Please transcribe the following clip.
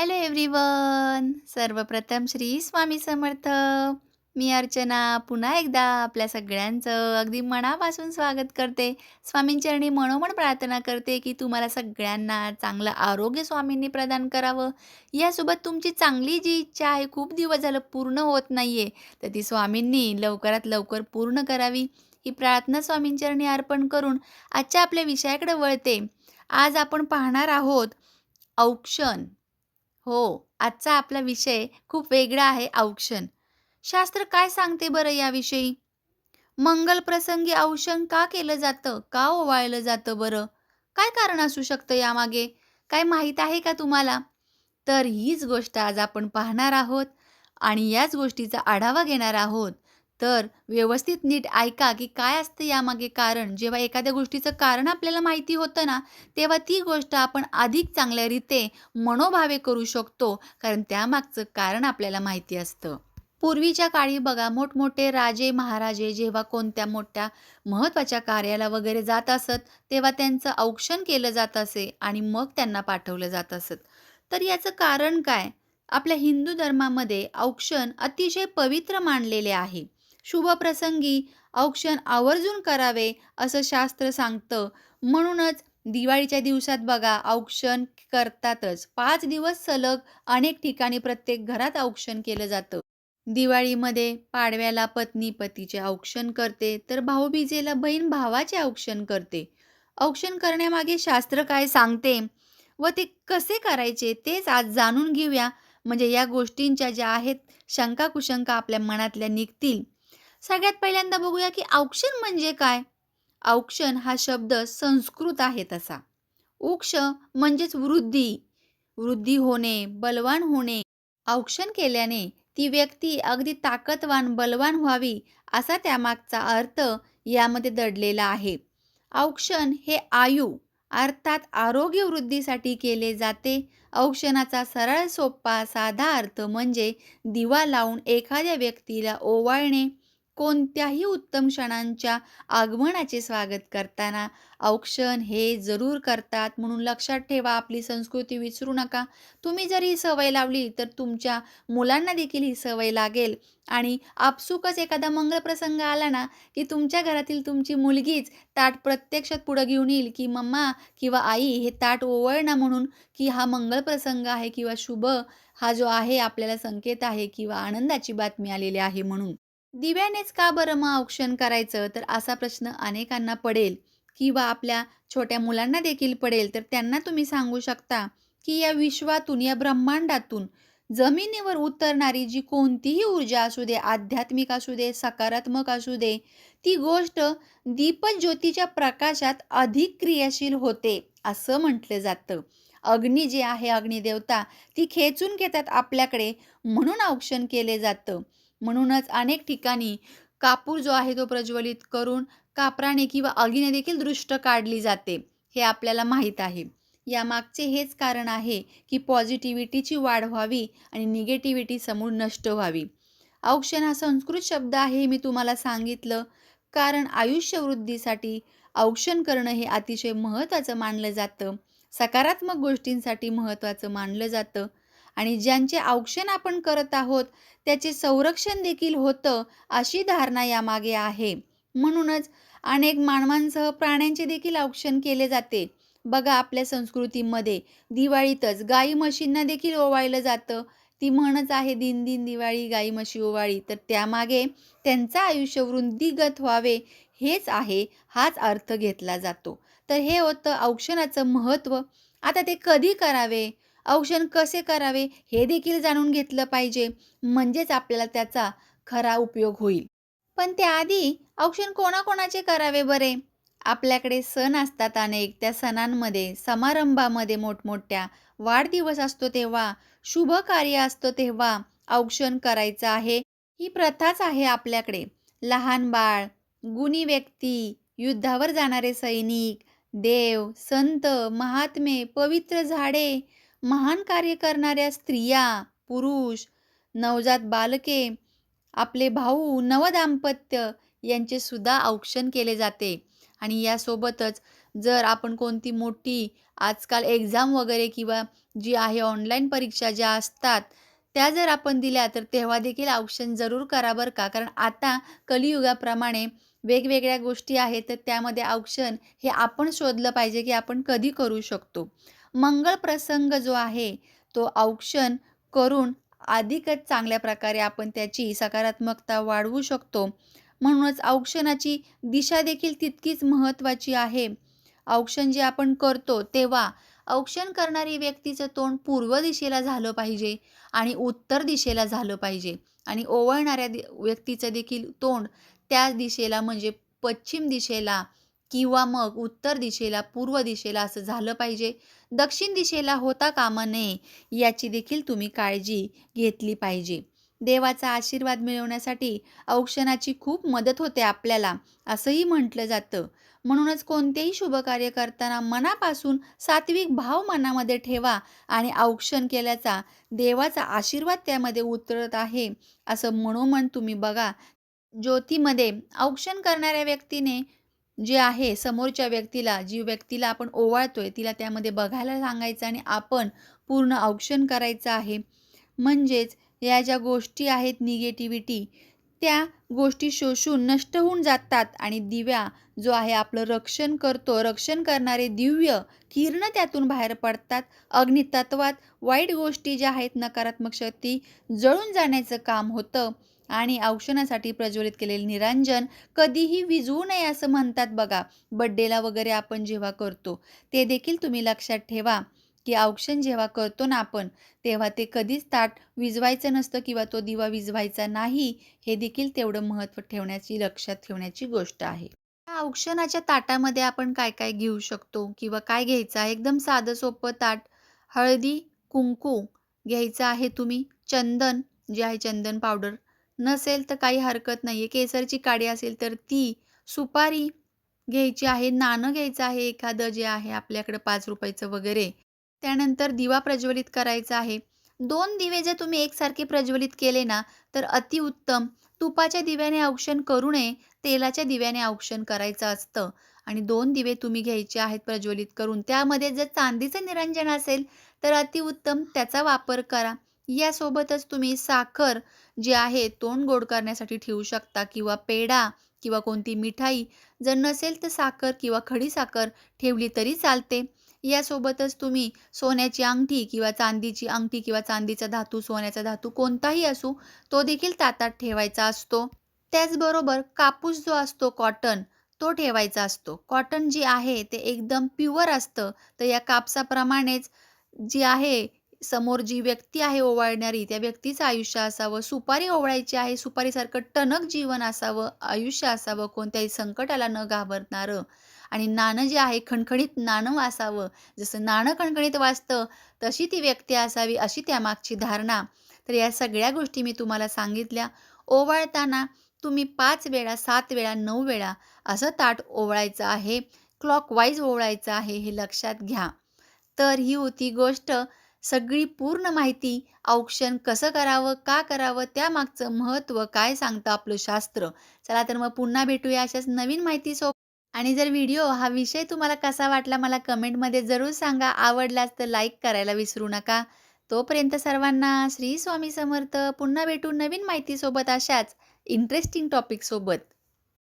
Hello everyone सर्वप्रथम श्री स्वामी समर्थ. मी अर्चना पुन्हा एकदा आपल्या सगळ्यांचं अगदी मनापासून स्वागत करते. स्वामींचरणी मनोमन प्रार्थना करते की तुम्हाला सगळ्यांना चांगलं आरोग्य स्वामींनी प्रदान करावं. यासोबत तुमची चांगली जी इच्छा आहे खूप दिवस झालं पूर्ण होत नाही आहे तर ती स्वामींनी लवकरात लवकर पूर्ण करावी. ही प्रार्थना स्वामींचरणी अर्पण करून आजच्या आपल्या विषयाकडे वळते. आज आपण पाहणार आहोत औक्षण. हो, आजचा आपला विषय खूप वेगळा आहे औक्षण. शास्त्र काय सांगते बरं याविषयी? मंगल प्रसंगी औक्षण का केलं जातं? का ओवाळलं जातं बरं? काय कारण असू शकतं यामागे? काय माहीत आहे का तुम्हाला? तर हीच गोष्ट आज आपण पाहणार आहोत आणि याच गोष्टीचा आढावा घेणार आहोत. तर व्यवस्थित नीट ऐका की काय असतं यामागे कारण. जेव्हा एखाद्या गोष्टीचं कारण आपल्याला माहिती होतं ना, तेव्हा ती गोष्ट आपण अधिक चांगल्या रीते मनोभावे करू शकतो. कारण त्यामागचं कारण आपल्याला माहिती असतं. पूर्वीच्या काळी बघा मोठमोठे राजे, महाराजे जेव्हा कोणत्या मोठ्या महत्त्वाच्या कार्याला वगैरे जात असत, तेव्हा त्यांचं औक्षण केलं जात असे आणि मग त्यांना पाठवलं जात असत. तर याचं कारण काय? आपल्या हिंदू धर्मामध्ये औक्षण अतिशय पवित्र मानलेले आहे. शुभ प्रसंगी औक्षण आवर्जून करावे असं शास्त्र सांगतं. म्हणूनच दिवाळीच्या दिवसात बघा औक्षण करतातच. पाच दिवस सलग अनेक ठिकाणी प्रत्येक घरात औक्षण केलं जातं. दिवाळीमध्ये पाडव्याला पत्नी पतीचे औक्षण करते, तर भाऊबीजेला बहीण भावाचे औक्षण करते. औक्षण करण्यामागे शास्त्र काय सांगते व ते कसे करायचे तेच आज जाणून घेऊया. म्हणजे या गोष्टींच्या ज्या आहेत शंका-कुशंका आपल्या मनातल्या निघतील. सगळ्यात पहिल्यांदा बघूया की औक्षण म्हणजे काय? औक्षण हा शब्द संस्कृत आहे तसा. उक्ष म्हणजेच वृद्धी, वृद्धी होणे, बलवान होणे. औक्षण केल्याने ती व्यक्ती अगदी ताकदवान, बलवान व्हावी असा त्यामागचा अर्थ यामध्ये दडलेला आहे. औक्षण हे आयु अर्थात आरोग्य वृद्धीसाठी केले जाते. औक्षणाचा सरळ सोपा साधा अर्थ म्हणजे दिवा लावून एखाद्या व्यक्तीला ओवाळणे. कोणत्याही उत्तम क्षणांच्या आगमनाचे स्वागत करताना औक्षण हे जरूर करतात. म्हणून लक्षात ठेवा आपली संस्कृती विसरू नका. तुम्ही जर ही सवय लावली तर तुमच्या मुलांना देखील ही सवय लागेल आणि आपसुकच एखादा मंगलप्रसंग आला ना, की तुमच्या घरातील तुमची मुलगीच ताट प्रत्यक्षात पुढं घेऊन येईल, की "मम्मा किंवा आई हे ताट ओवळ ना" म्हणून, की हा मंगलप्रसंग आहे किंवा शुभ हा जो आहे आपल्याला संकेत आहे किंवा आनंदाची बातमी आलेली आहे म्हणून. दिव्यानेच का बरं मग औक्षण करायचं? तर असा प्रश्न अनेकांना पडेल किंवा आपल्या छोट्या मुलांना देखील पडेल. तर त्यांना तुम्ही सांगू शकता, की या विश्वातून, या ब्रह्मांडातून जमिनीवर उतरणारी जी कोणतीही ऊर्जा असू दे, आध्यात्मिक असू दे, सकारात्मक असू दे, ती गोष्ट दीपज्योतीच्या प्रकाशात अधिक क्रियाशील होते, असं म्हटलं जातं. अग्नी जे आहे, अग्निदेवता ती खेचून घेतात आपल्याकडे म्हणून औक्षण केले जातं. म्हणूनच अनेक ठिकाणी कापूर जो आहे तो प्रज्वलित करून कापराने किंवा आगीने देखील दृष्ट काढली जाते. हे आपल्याला माहीत आहे. यामागचे हेच कारण आहे, की पॉझिटिव्हिटीची वाढ व्हावी आणि निगेटिव्हिटी समूळ नष्ट व्हावी. औक्षण हा संस्कृत शब्द आहे मी तुम्हाला सांगितलं. कारण आयुष्यवृद्धीसाठी औक्षण करणं हे अतिशय महत्त्वाचं मानलं जातं. सकारात्मक गोष्टींसाठी महत्त्वाचं मानलं जातं आणि ज्यांचे औक्षण आपण करत आहोत त्याचे संरक्षण देखील होतं, अशी धारणा यामागे आहे. म्हणूनच अनेक मानवांसह प्राण्यांचे देखील औक्षण केले जाते. बघा आपल्या संस्कृतीमध्ये दिवाळीतच गाई-म्हशींना देखील ओवाळलं जातं. ती म्हणच आहे, "दिन दिन दिवाळी, गाई-म्हशी ओवाळी." तर त्यामागे त्यांचं आयुष्य वृद्धिंगत व्हावे हेच आहे, हाच अर्थ घेतला जातो. तर हे होतं औक्षणाचं महत्त्व. आता ते कधी करावे? औक्षण कसे करावे? हे देखील जाणून घेतलं पाहिजे. म्हणजेच आपल्याला त्याचा खरा उपयोग होईल. पण त्याआधी औक्षण कोणाकोणाचे करावे बरे? आपल्याकडे सण असतात अनेक. त्या सणांमध्ये, समारंभामध्ये मोठमोठ्या, वाढदिवस असतो तेव्हा, शुभ कार्य असतो तेव्हा औक्षण करायचं आहे. ही प्रथाच आहे आपल्याकडे. लहान बाळ, गुणी व्यक्ती, युद्धावर जाणारे सैनिक, देव, संत, महात्मे, पवित्र झाडे, महान कार्य करणाऱ्या स्त्रिया, पुरुष, नवजात बालके, आपले भाऊ, नवदाम्पत्य यांचे सुद्धा औक्षण केले जाते. आणि यासोबतच जर आपण कोणती मोठी आजकाल एक्झाम वगैरे किंवा जी आहे ऑनलाईन परीक्षा ज्या असतात, त्या जर आपण दिल्या तर तेव्हा देखील औक्षण जरूर करा बरं का. कारण आता कलियुगाप्रमाणे वेगवेगळ्या गोष्टी आहेत, तर त्यामध्ये औक्षण हे आपण शोधलं पाहिजे, की आपण कधी करू शकतो. मंगळ प्रसंग जो आहे, तो औक्षण करून अधिकच चांगल्या प्रकारे आपण त्याची सकारात्मकता वाढवू शकतो. म्हणूनच औक्षणाची दिशा देखील तितकीच महत्त्वाची आहे. औक्षण जे आपण करतो तेव्हा औक्षण करणारी व्यक्तीचं तोंड पूर्व दिशेला झालं पाहिजे आणि उत्तर दिशेला झालं पाहिजे आणि ओवळणाऱ्या दि व्यक्तीचं देखील तोंड त्या दिशेला म्हणजे पश्चिम दिशेला किंवा मग उत्तर दिशेला, पूर्व दिशेला असं झालं पाहिजे. दक्षिण दिशेला होता कामा नये याची देखील तुम्ही काळजी घेतली पाहिजे. देवाचा आशीर्वाद मिळवण्यासाठी औक्षणाची खूप मदत होते आपल्याला, असंही म्हटलं जातं. म्हणूनच कोणतेही शुभकार्य करताना मनापासून सात्विक भाव मनामध्ये ठेवा आणि औक्षण केल्याचा देवाचा आशीर्वाद त्यामध्ये उतरत आहे, असं मनोमन तुम्ही बघा. ज्योतीमध्ये औक्षण करणाऱ्या व्यक्तीने जे आहे समोरच्या व्यक्तीला, जी व्यक्तीला आपण ओवाळतोय, तिला त्यामध्ये बघायला सांगायचं आणि आपण पूर्ण औक्षण करायचं आहे. म्हणजेच या ज्या गोष्टी आहेत निगेटिव्हिटी, त्या गोष्टी शोषून नष्ट होऊन जातात आणि दिव्या जो आहे आपलं रक्षण करतो, रक्षण करणारे दिव्य किरण त्यातून बाहेर पडतात. अग्नितत्वात वाईट गोष्टी ज्या आहेत, नकारात्मक शक्ती जळून जाण्याचं काम होतं आणि औक्षणासाठी प्रज्वलित केलेले निरांजन कधीही विजवू नये असं म्हणतात बघा. बड्डेला वगैरे आपण जेव्हा करतो, ते देखील तुम्ही लक्षात ठेवा, की औक्षण जेव्हा करतो ना आपण, तेव्हा ते कधीच ताट विजवायचं नसतं किंवा तो दिवा विझवायचा नाही. हे देखील तेवढं महत्त्व ठेवण्याची, लक्षात ठेवण्याची गोष्ट आहे. या औक्षणाच्या ताटामध्ये आपण काय-काय घेऊ शकतो किंवा काय घ्यायचं आहे? एकदम साधं सोपं ताट. हळदी, कुंकू घ्यायचं आहे तुम्ही. चंदन जे आहे चंदन पावडर नसेल तर काही हरकत नाही आहे. केसरची काडी असेल तर ती. सुपारी घ्यायची आहे. नाणं घ्यायचं आहे एखादं जे आहे आपल्याकडं पाच रुपयाचं वगैरे. त्यानंतर दिवा प्रज्वलित करायचा आहे. दोन दिवे जर तुम्ही एकसारखे प्रज्वलित केले ना, तर अतिउत्तम. तुपाच्या दिव्याने औक्षण करू नये, तेलाच्या दिव्याने औक्षण करायचं असतं आणि दोन दिवे तुम्ही घ्यायचे आहेत प्रज्वलित करून. त्यामध्ये जर चांदीचं निरंजन असेल तर अतिउत्तम, त्याचा वापर करा. यासोबतच तुम्ही साखर जी आहे तोंड गोड करण्यासाठी ठेवू शकता किंवा पेढा किंवा कोणती मिठाई. जर नसेल तर साखर किंवा खडीसाखर ठेवली तरी चालते. यासोबतच तुम्ही सोन्याची अंगठी किंवा चांदीची अंगठी किंवा चांदीचा धातू, सोन्याचा धातू कोणताही असू तो देखील ताटात ठेवायचा असतो. त्याचबरोबर कापूस जो असतो कॉटन, तो ठेवायचा असतो. कॉटन जे आहे ते एकदम प्युअर असतं. तर या कापसाप्रमाणेच जी आहे समोर जी व्यक्ती आहे ओवाळणारी, त्या व्यक्तीचं आयुष्य असावं. सुपारी ओवाळायची आहे, सुपारीसारखं टणक जीवन असावं, आयुष्य असावं, कोणत्याही संकटाला न घाबरणारं आणि नाणं जे आहे खणखणीत नाणं वाचावं जसं नाणं खणखणीत वाचतं तशी ती व्यक्ती असावी, अशी त्यामागची धारणा. तर या सगळ्या गोष्टी मी तुम्हाला सांगितल्या. ओवाळताना तुम्ही पाच वेळा, सात वेळा, नऊ वेळा असं ताट ओवळायचं आहे. क्लॉकवाईज ओवळायचं आहे, हे लक्षात घ्या. तर ही होती गोष्ट. सगळी पूर्ण माहिती औक्षण कसं करावं, का करावं, त्यामागचं महत्त्व काय सांगतं आपलं शास्त्र. चला तर मग पुन्हा भेटूया अशाच नवीन माहितीसोबत आणि जर व्हिडिओ हा विषय तुम्हाला कसा वाटला मला कमेंटमध्ये जरूर सांगा. आवडलाच तर लाईक करायला विसरू नका. तोपर्यंत सर्वांना श्री स्वामी समर्थ. पुन्हा भेटू नवीन माहितीसोबत अशाच इंटरेस्टिंग टॉपिकसोबत.